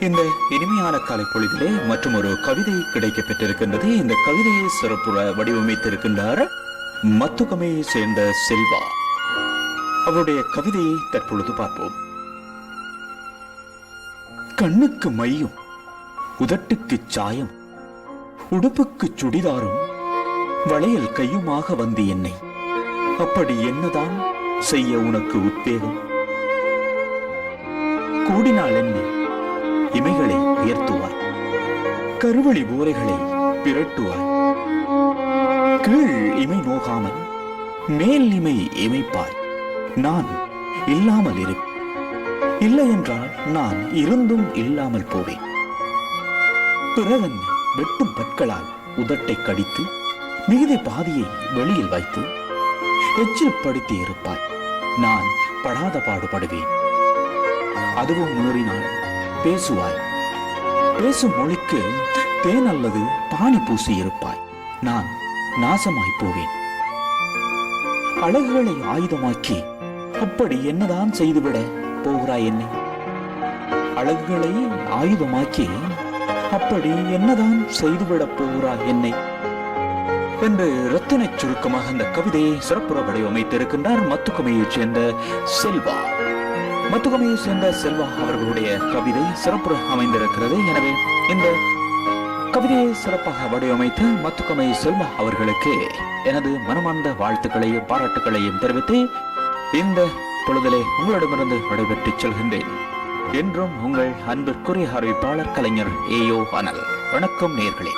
இந்த இனிமையான காலை பொழுதிலே மற்றும் ஒரு கவிதை கிடைக்க பெற்றிருக்கின்றது இந்த கவிதையை சிறப்புற வடிவமைத்திருக்கின்றார் மத்துகமையை சேர்ந்த செல்வா. அவருடைய கவிதையை தற்பொழுது பார்ப்போம். கண்ணுக்கு மையும் உதட்டுக்கு சாயம் உடுப்புக்கு சுடிதாரும் வளையல் கையுமாக வந்து என்னை. அப்படி என்னதான் செய்ய உனக்கு உத்வேகம்? கூடினால் என்ன? இமைகளை உயர்த்துவாய். கருவழி ஓரைகளை பிரட்டுவாய் கீழ் இமை நோகாமல் மேல் இமை இமைப்பாய். நான் இல்லாமல் இரு. இல்லை என்றால் நான் இருந்தும் இல்லாமல் போவேன். பிறகன் வெட்டும் பற்களால் உதட்டை கடித்து மிகுதி பாதியை வெளியில் வைத்து எச்சில் படுத்தி இருப்பாய். நான் படாத பாடுபடுவேன். அதுவும் மீறினால் பேசுவாய். பேசும் மொழிக்கு தேன் அல்லது பானி பூசி இருப்பாய். நான் நாசமாய் போவேன். அழகுகளை ஆயுதமாக்கி அப்படி என்னதான் செய்துவிட போகிறாய் என்னை? அழகுகளை ஆயுதமாக்கி அப்படி என்னதான் செய்துவிடப் போகிறாய் என்னை? என்று ரத்தின சுருக்கமாக அந்த கவிதையை சிறப்புற வடிவமைத்திருக்கின்றார் மத்துக்குமையைச் சேர்ந்த செல்வா. மத்துக்கமையைச் சேர்ந்த செல்வா அவர்களுடைய கவிதை சிறப்புற அமைந்திருக்கிறது. எனவே இந்த கவிதையை சிறப்பாக வடிவமைத்த மத்துக்கமை செல்வா அவர்களுக்கு எனது மனமார்ந்த வாழ்த்துக்களையும் பாராட்டுகளையும் தெரிவித்து இந்த பொழுதிலே உங்களிடமிருந்து விடைபெற்று செல்கின்றேன். என்றும் உங்கள் அன்பிற்குரிய அறிவிப்பாளர் கலைஞர் ஏயோ அனல். வணக்கம் நேர்களே.